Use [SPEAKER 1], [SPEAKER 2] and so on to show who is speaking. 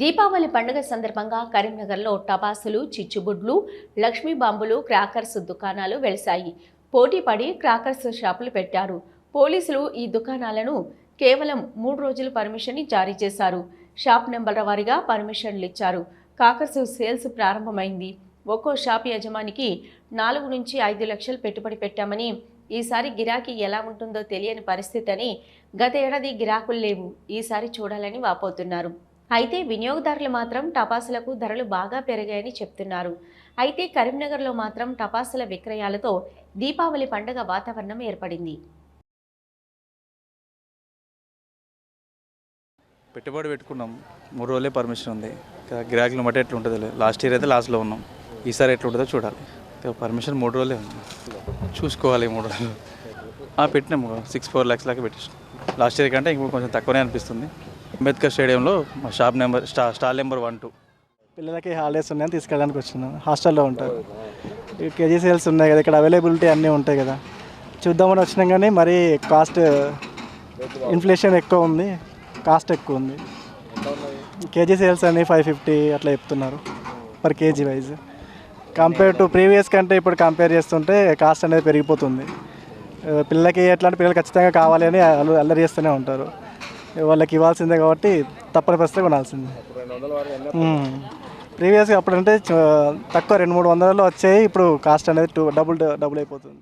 [SPEAKER 1] దీపావళి పండుగ సందర్భంగా కరీంనగర్లో టపాసులు చిచ్చుబుడ్లు లక్ష్మీ బాంబులు క్రాకర్స్ దుకాణాలు వెలిశాయి. పోటీపడి క్రాకర్స్ షాపులు పెట్టారు. పోలీసులు ఈ దుకాణాలను కేవలం మూడు రోజులు పర్మిషన్ జారీ చేశారు. షాప్ నెంబర్ల వారీగా పర్మిషన్లు ఇచ్చారు. కాకర్స్ సేల్స్ ప్రారంభమైంది. ఒక్కో షాప్ యజమానికి నాలుగు నుంచి ఐదు లక్షలు పెట్టుబడి పెట్టామని ఈసారి గిరాకీ ఎలా ఉంటుందో తెలియని పరిస్థితి అని గత ఏడాది గిరాకులు లేవు. ఈసారి చూడాలని వాపోతున్నారు. అయితే వినియోగదారులు మాత్రం టపాసులకు ధరలు బాగా పెరిగాయని చెప్తున్నారు. అయితే కరీంనగర్లో మాత్రం టపాసుల విక్రయాలతో దీపావళి పండుగ వాతావరణం ఏర్పడింది.
[SPEAKER 2] పెట్టుబడి పెట్టుకున్నాం. మూడు రోజులే పర్మిషన్ ఉంది. ఇంకా గిరాకీలు ఎట్లా ఉంటుందో లేదు లాస్ట్ ఇయర్ అయితే లాస్ట్లో ఉన్నాం. ఈసారి ఎట్లా ఉంటుందో చూడాలి. పర్మిషన్ మూడు రోజులే ఉంది. చూసుకోవాలి మూడు రోజులు. ఆ, పెట్టినాం. సిక్స్ ఫోర్ ల్యాక్స్ లాగా పెట్టేసాం లాస్ట్ ఇయర్ కంటే ఇంకొక కొంచెం తక్కువనే అనిపిస్తుంది. అంబేద్కర్ స్టేడియంలో మా షాప్ నెంబర్ స్టా స్టాల్ నెంబర్ వన్ టూ.
[SPEAKER 3] పిల్లలకి హాలిడేస్ ఉన్నాయని తీసుకెళ్ళడానికి వచ్చినాను హాస్టల్లో ఉంటారు. కేజీ సేల్స్ ఉన్నాయి కదా ఇక్కడ అవైలబిలిటీ అన్నీ ఉంటాయి కదా. చూద్దామని వచ్చినాం కానీ మరీ కాస్ట్ ఇన్ఫ్లేషన్ ఎక్కువ ఉంది కాస్ట్ ఎక్కువ ఉంది. కేజీ సేల్స్ అని ఫైవ్ ఫిఫ్టీ అట్లా చెప్తున్నారు per KG wise. Compare to previous కంటే ఇప్పుడు కంపేర్ చేస్తుంటే కాస్ట్ అనేది పెరిగిపోతుంది. పిల్లలకి ఎట్లాంటి పిల్లలు ఖచ్చితంగా కావాలి అని అల్లు- అల్లరి చేస్తూనే ఉంటారు. వాళ్ళకి ఇవ్వాల్సిందే కాబట్టి తప్పని పరిస్థితి కొనాల్సిందే. ప్రీవియస్గా అప్పుడంటే తక్కువ రెండు మూడు వందలలో వచ్చాయి ఇప్పుడు కాస్ట్ అనేది టూ డబుల్ డబుల్ అయిపోతుంది.